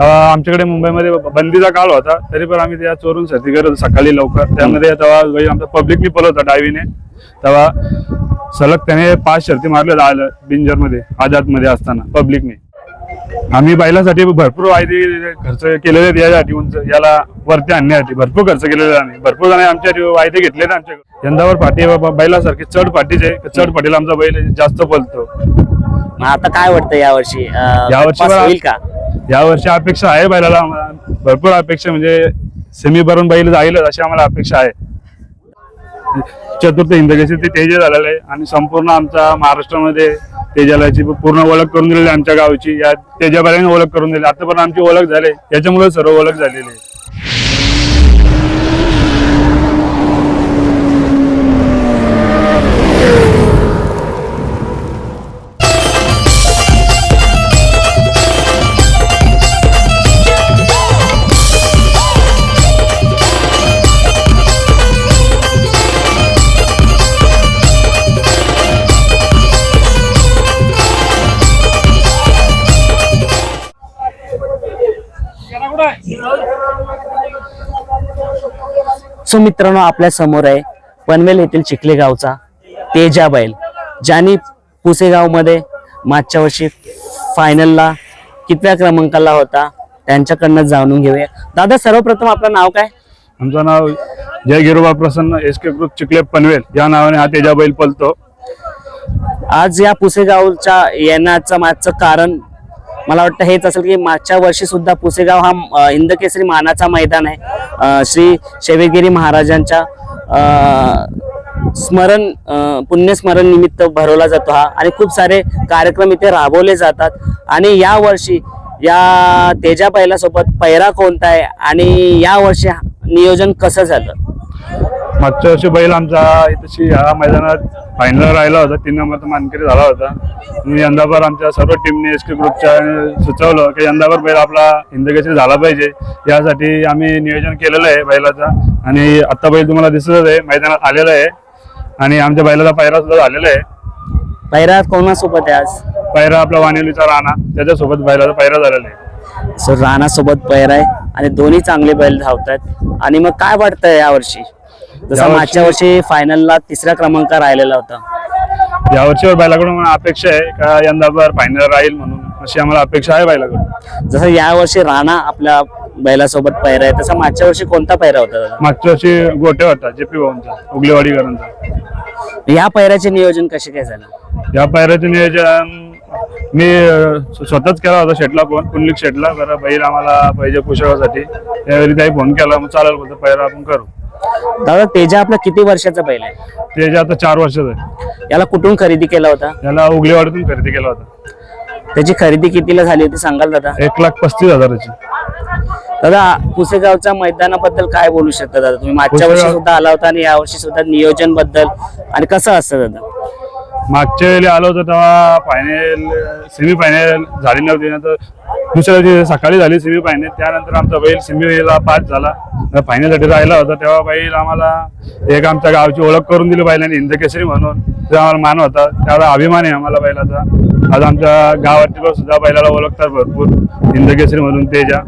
आमच्याकडे मुंबईमध्ये बंदीचा काळ होता तरी पण आम्ही त्या चोरून शर्ती करत होतो सकाळी लवकर. त्यामध्ये तेव्हा बैल आमचा पब्लिकली होता डावीने. तेव्हा सलग त्याने पाच शर्ती मारल्या आलं बिंजरमध्ये आझादमध्ये असताना पब्लिकने आम्ही बैलासाठी भरपूर वायदे खर्च केलेले आहेत यासाठी उंच याला वरती आणण्यासाठी भरपूर खर्च केलेले आहे आम्ही. भरपूर जण आमच्या वायदे घेतलेत आमच्या यंदावर पाठी बाबा बैलासारखी चढ पाठीचे चढ पाठीला आमचा बैल जास्त मग आता काय वाटतं यावर्षी? यावर्षी होईल का? या वर्षी अपेक्षा आहे बैलाला. भरपूर अपेक्षा म्हणजे सेमी भरून बैल जाईलच अशी आम्हाला अपेक्षा आहे. चतुर्थ हिंदकेसरी ते तेज झालेलं आहे आणि संपूर्ण आमच्या महाराष्ट्रामध्ये तेजालाची पूर्ण ओळख करून दिलेली आमच्या गावची. या तेजाबाईने ओळख करून दिली. आतापर्यंत आमची ओळख झाली. याच्यामुळे सर्व ओळख झालेली आहे. सो मित्रांनो आपल्यासमोर आहे पनवेल येथील चिखले गावचा तेजा बैल ज्यांनी पुसेगावमध्ये मागच्या वर्षी फायनलला कितव्या क्रमांकाला होता त्यांच्याकडनं जाणून घेऊया. दादा सर्वप्रथम आपलं नाव काय? आमचं नाव Jai Giroba Prasanna S K group Chikhale Panvel. या नावाने हा तेजा बैल पलतो आज या पुसेगावच्या येण्याचं मागचं कारण मला वाटतं हेच असेल की मागच्या वर्षी सुद्धा पुसेगाव हा हिंदकेसरी मानाचा मैदान आहे. श्री शेवेगिरी महाराजांच्या स्मरण पुण्यस्मरण निमित्त भरवला जातो हा. आणि खूप सारे कार्यक्रम इथे राबवले जातात. आणि या वर्षी या तेजा पहिल्यासोबत पैरा कोणता आहे? आणि या वर्षी नियोजन कसं झालं? मागच्या वर्षी बैल आमचा इथशी ह्या मैदानात फायनल राहिला होता. तीन नंबरचा मानकरी झाला होता. आणि यंदाभर आमच्या सर्व टीमने एस के ग्रुपच्या सुचवलं की यंदाभर बैल आपला हिंदकेसरी झाला पाहिजे. यासाठी आम्ही नियोजन केलेलं आहे बैलाचा. आणि आता बैल तुम्हाला दिसतच आहे मैदानात आलेला आहे. आणि आमच्या बैलाचा पायरा सुद्धा झालेला आहे. पैरा कोणासोबत आहे आज? पायरा आपला वानेलीचा राणा. त्याच्यासोबत बैलाचा पायरा झालेला आहे. सो राणासोबत पैर आहे. आणि दोन्ही चांगले बैल धावतात आणि मग काय वाटतंय यावर्षी? जसं मागच्या वर्षी फायनलला तिसरा क्रमांक राहिलेला होता. या वर्षीवर बैलाकडून अपेक्षा आहे का यंदाभर फायनल राहील म्हणून? अशी आम्हाला अपेक्षा आहे बैलाकडून. जसं यावर्षी राणा आपल्या बैलासोबत पैर आहे तसं मागच्या वर्षी कोणता पैरा होता? मागच्या वर्षी गोटे होता जे पी भाऊंचा उगलेवाडीकरांचा. या पैऱ्याचे नियोजन कसे काय झालं? या पायऱ्याचं नियोजन मी स्वतःच केला होता शेटला फोन पुंडलिक शेटला बरं बैल आम्हाला पाहिजे पुस्तकासाठी त्यावेळी काही फोन केला मग चालेल बोलतो पायरा आपण करू. दादा तेजा आपला किती वर्षाचा बैल आहे? ते जे आता चार वर्षाचं आहे. याला कुठून खरेदी केला होता? त्याला उगलेवाडीतून खरेदी केला होता. त्याची खरेदी कितीला झाली होती सांगाल दादा? एक लाख पस्तीस हजाराची. दादा पुसेगावच्या मैदानाबद्दल काय बोलू शकता दादा? तुम्ही मागच्या वर्षी पुसेगाव- सुद्धा आला होता आणि यावर्षी सुद्धा नियोजनबद्दल आणि कसं असतं दादा? मागच्या वेळी आलो होतो तेव्हा फायनल सेमी फायनल झाली नव्हती दुसऱ्या दिवशी सकाळी झाली सेमी फायनल त्यानंतर आमचा बैल सेमीला पास झाला. फायनलसाठी राहिला होता तेव्हा बैल आम्हाला एक आमच्या गावची ओळख करून दिली बैलाने हिंदकेसरी म्हणून. ते आम्हाला मान होता. त्याला अभिमान आहे आम्हाला बैलाचा. आज आमच्या गावातील लोक सुद्धा बैलाला ओळखतात भरपूर. हिंदकेसरी म्हणून तेजा.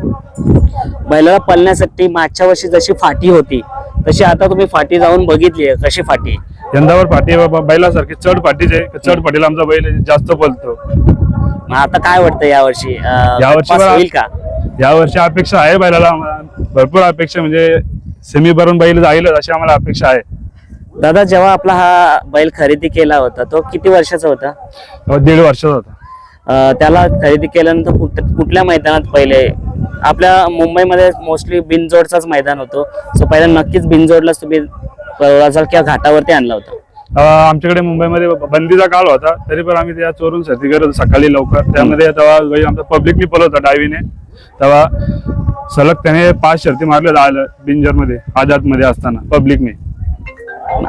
बैलाला पळण्यासाठी मागच्या वर्षी जशी फाटी होती तशी आता तुम्ही फाटी जाऊन बघितली आहे. कशी फाटी? यंदावर बाबा. बैलासारखी चढ पाठीचे चढ पाठीला आमचा बैल जास्त पळतो. मग आता काय वाटतं यावर्षी? अं, यावर्षी होईल का? या वर्षी अपेक्षा आहे बैलाला. आम्हाला. भरपूर अपेक्षा म्हणजे सेमी भरून बैल जाईलच अशी आम्हाला अपेक्षा आहे. दादा जेव्हा आपला हा बैल खरेदी केला होता तो किती वर्षाचा होता? तेव्हा दीड वर्षाचा होता. अं, त्याला खरेदी केल्यानंतर कुठ कुठल्या मैदानात पहिले? आपल्या मुंबईमध्ये मोस्टली बिनजोडचाच मैदान होतो. सो पहिला नक्कीच बिनजोडलाच तुम्ही किंवा घाटावरती आणला होता. आमच्याकडे मुंबईमध्ये बंदीचा काळ होता तरी पण आम्ही त्या चोरून शर्ती करत सकाळी लवकर. त्यामध्ये तेव्हा बैल आमचा पब्लिकली होता डावीने. तेव्हा सलग त्याने पाच शर्ती मारल्या आलं बिंजरमध्ये आझादमध्ये असताना पब्लिकने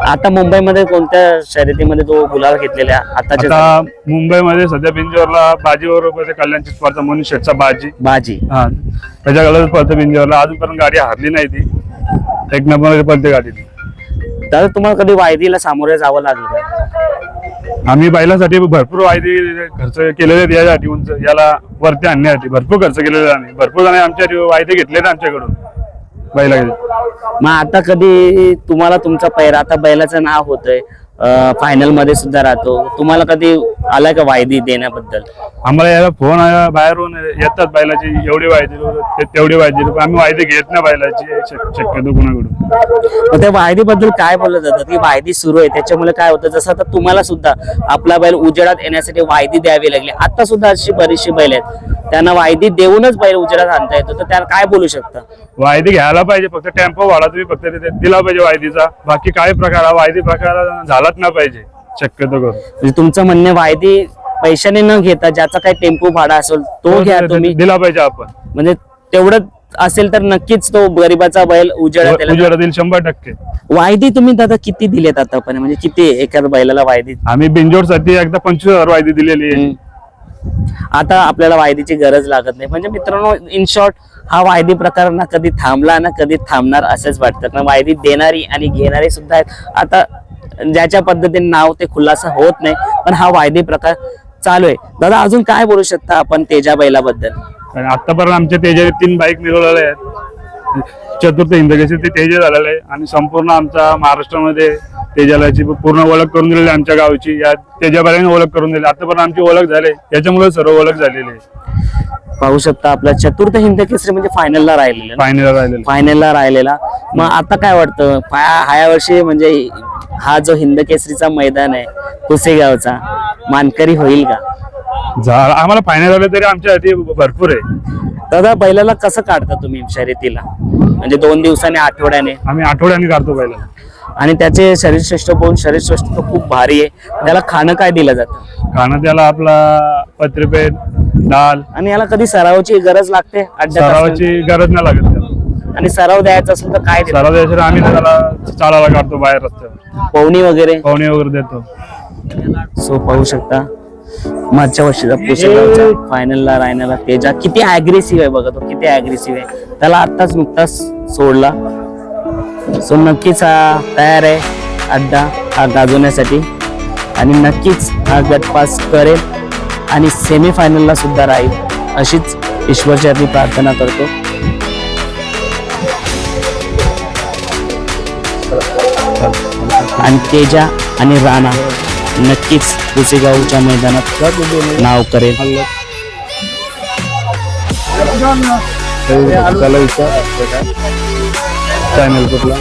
आता मुंबईमध्ये कोणत्या शर्यतीमध्ये तो गुलाल घेतलेला आता मुंबईमध्ये सध्या बिंजरला बाजीवर कल्याणची स्पर्धा म्हणून शेटचा बाजी. बाजी. हा. त्याच्या गळ्यात पळतं बिंजरला. अजूनपर्यंत गाडी हारली नाही ती. एक नंबर पळते गाडी ती दादा तुम्हाला कधी वायदीला सामोरे जावं लागलं का? आम्ही बैलासाठी भरपूर वायदे खर्च केलेले आहेत यासाठी उंच याला वरती आणण्यासाठी भरपूर खर्च केलेले आहे आम्ही. भरपूर जण आमच्या वायदे घेतलेले आमच्याकडून. बैला मग आता कधी तुम्हाला तुमचा पैरा आता बैलाचं नाव होतंय. फायनलमध्ये सुद्धा राहतो. तुम्हाला कधी आलाय का वायदी देण्याबद्दल? आम्हाला याला फोन आला बाहेरून येतात बैलाची एवढी वायदे तेवढी वायदे आम्ही वायदे घेत नाही बैलाची शक- शक्यतो कुणाकडून. त्या वायदीबद्दल काय बोललं जातं की वायदी सुरू आहे त्याच्यामुळे काय होतं? जसं आता तुम्हाला सुद्धा आपला बैल उजेडात येण्यासाठी वायदी द्यावी लागली. आता सुद्धा अशी बरीचशी बैल आहेत. त्यांना वायदी देऊनच बैल उजेडात आणता येतो. तर त्याला काय बोलू शकता? वायदे घ्यायला पाहिजे. फक्त टेम्पो वाढा तुम्ही. फक्त तिथे दिला पाहिजे वायदीचा. बाकी काही प्रकार वायदी प्रकार झालाच नाही पाहिजे. शक्यतो करून. म्हणजे तुमचं म्हणणे वायदी पैशाने न घेता ज्याचा काही टेम्पो भाडा असेल तो घ्या तुम्ही. दिला पाहिजे आपण. म्हणजे तेवढं असेल तर नक्कीच तो गरीबाचा बैल उजेडात येईल. शंभर टक्के. वायदी तुम्ही दादा किती दिलेत आतापर्यंत? म्हणजे किती एखाद्या बैलाला वायदी? आम्ही बिंजोडसाठी एकदा पंचवीस हजार वायदी दिलेली आहे आता आपल्याला वायदीची गरज लागत नाही. म्हणजे मित्रांनो इन शॉर्ट हा वायदी प्रकार ना कधी थांबला ना कधी थांबणार असंच वाटतं. ना वायदी देणारी आणि घेणारी सुद्धा आहेत. आता ज्याच्या पद्धतीने नाव ते खुलासा होत नाही पण हा वायदी प्रकार चालू आहे. दादा अजून काय बोलू शकता आपण तेजा बैलाबद्दल? आतापर्यंत आमच्या तेजाने तीन बाईक मिळवलेल्या आहेत. चतुर्थ हिंदकेसरी ते तेजा झालेलं आहे. आणि संपूर्ण आमचा महाराष्ट्रामध्ये तेजालाची पूर्ण ओळख करून दिलेली आमच्या गावची. या तेजाबाईने ओळख करून दिली आतापर्यंत आमची ओळख झाली. याच्यामुळे सर्व ओळख झालेली आहे. पाहू शकता आपला चतुर्थ हिंद केसरी म्हणजे फायनलला राहिलेलं. फायनल राहिलेलं. फायनलला राहिलेला. मग आता काय वाटतं? ह्या वर्षी म्हणजे हा जो हिंद केसरीचा मैदान आहे पुसेगावचा मानकरी होईल का? आम्हाला फायनल झालं तरी आमच्यासाठी भरपूर आहे. दादा बैलाला कसं काढता तुम्ही शर्यतीला? म्हणजे दोन दिवसाने आठवड्याने? आम्ही आठवड्याने काढतो पहिला आणि त्याचे शरीरश्रेष्ठ पाहून शरीरश्रेष्ठ तर खूप भारी आहे. त्याला खाणं काय दिलं जातं? खाणं त्याला आपला पत्रिपेट डाल आणि याला कधी सरावाची गरज लागते? अड्ड्यात सरावाची गरज नाही लागत त्याला. असताना? आणि सराव द्यायचा असेल तर काय देतात? सराव द्यायसाठी आम्ही त्याला चालायला काढतो बाहेर रस्त्यावर. पवनी वगैरे? पाहुणे वगैरे देतो. सो पाहू शकता. मागच्या वर्षीचा पुसेगावचा फायनलला राहण्याला तेजा. किती अग्रेसिव्ह आहे बघा तो किती अग्रेसिव्ह आहे. त्याला आत्ताच नुकताच सोडला. सो नक्कीच हा तयार आहे. अड्डा हा गाजवण्यासाठी. आणि नक्कीच हा गटपास करेल आणि सेमीफायनलला सुद्धा राहील. अशीच ईश्वरचरणी प्रार्थना करतो. आणि तेजा आणि राणा. नक्कीच पुसेगावच्या मैदानात नाव करेल. चॅनल कुठला?